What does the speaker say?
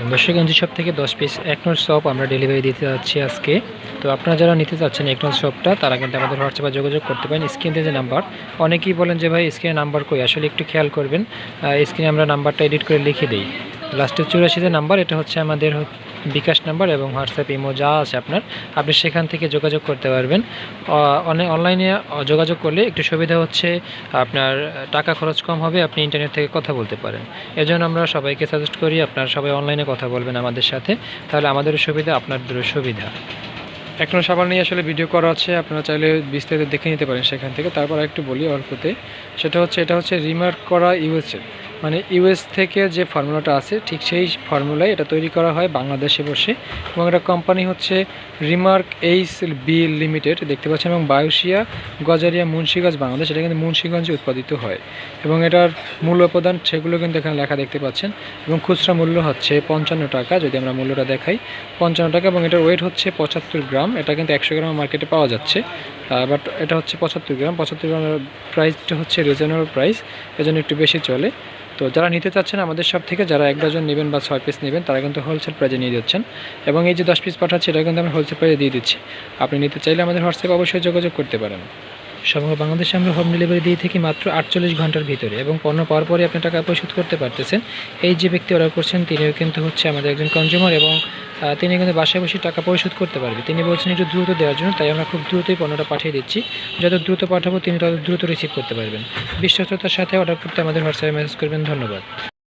দর্শকগঞ্জ shop থেকে দশ piece একনোর শপ আমরা ডেলিভারি দিতে যাচ্ছি আজকে। তো আপনারা যারা নিতে চাচ্ছেন একনোর শপটা তারা কিন্তু আমাদের হোয়াটসঅ্যাপে যোগাযোগ করতে পারেন। স্ক্রিনে যে নাম্বার অনেকেই বলেন যে ভাই স্ক্রিনে নাম্বার কই? আসলে একটু খেয়াল করবেন। স্ক্রিনে আমরা নাম্বারটা এডিট করে লিখে দিই। লাস্টের চুরাশি যে নাম্বার এটা হচ্ছে আমাদের বিকাশ নাম্বার এবং হোয়াটসঅ্যাপ ইমো যা আছে আপনার, আপনি সেখান থেকে যোগাযোগ করতে পারবেন। অনেক অনলাইনে যোগাযোগ করলে একটু সুবিধা হচ্ছে, আপনার টাকা খরচ কম হবে, আপনি ইন্টারনেট থেকে কথা বলতে পারেন। এজন্য আমরা সবাইকে সাজেস্ট করি, আপনারা সবাই অনলাইনে কথা বলবেন আমাদের সাথে, তাহলে আমাদেরও সুবিধা, আপনাদেরও সুবিধা। এখন সাবান নিয়ে আসলে ভিডিও করা আছে আপনারা চাইলে বিস্তারিত দেখে নিতে পারেন সেখান থেকে। তারপর একটু বলি অল্পতে, সেটা হচ্ছে, এটা হচ্ছে রিমার্ক করা ইউএসএ। মানে ইউএস থেকে যে ফর্মুলাটা আছে, ঠিক সেই ফর্মুলায় এটা তৈরি করা হয় বাংলাদেশে বসে। এবং এটা কোম্পানি হচ্ছে রিমার্ক এইচ বি লিমিটেড দেখতে পাচ্ছেন, এবং বায়ুশিয়া, গজারিয়া, মুন্সিগঞ্জ, বাংলাদেশ, এটা কিন্তু মুন্সিগঞ্জে উৎপাদিত হয়। এবং এটার মূল উপাদান সেগুলো কিন্তু এখানে লেখা দেখতে পাচ্ছেন। এবং খুচরা মূল্য হচ্ছে পঞ্চান্ন টাকা, যদি আমরা মূল্যটা দেখাই। পঞ্চান্ন টাকা, এবং এটার ওয়েট হচ্ছে পঁচাত্তর গ্রাম, এটা কিন্তু একশো গ্রাম মার্কেটে পাওয়া যাচ্ছে। বাট এটা হচ্ছে পঁচাত্তর গ্রাম, পঁচাত্তর গ্রামের প্রাইসটা হচ্ছে রিজনেবল প্রাইস এজন্য একটু বেশি চলে। তো যারা নিতে চাচ্ছেন, আমাদের সব থেকে যারা এক ডজন নেবেন বা ছয় পিস নেবেন, তারা কিন্তু হোলসেল প্রাইজে নিয়ে দিচ্ছেন এবং এই যে দশ পিস পাঠাচ্ছি এটা কিন্তু আমরা হোলসেল প্রাইজে দিয়ে দিচ্ছি। আপনি নিতে চাইলে আমাদের হোয়াটসঅ্যাপে অবশ্যই যোগাযোগ করতে পারেন। সমগ্র বাংলাদেশে আমরা হোম ডেলিভারি দিয়ে থাকি মাত্র আটচল্লিশ ঘণ্টার ভিতরে এবং পণ্য পাওয়ার পরে আপনি টাকা পরিশোধ করতে পারতেছেন। এই যে ব্যক্তি অর্ডার করছেন, তিনিও কিন্তু হচ্ছে আমাদের একজন কনজিউমার এবং তিনি কিন্তু বাসায় বসে টাকা পরিশোধ করতে পারবে। তিনি বলছেন একটু দ্রুত দেওয়ার জন্য, তাই আমরা খুব দ্রুতই পণ্যটা পাঠিয়ে দিচ্ছি। যত দ্রুত পাঠাবো, তিনি তত দ্রুত রিসিভ করতে পারবেন। বিশ্বস্ততার সাথে অর্ডার করতে আমাদের হোয়াটসঅ্যাপে মেসেজ করবেন। ধন্যবাদ।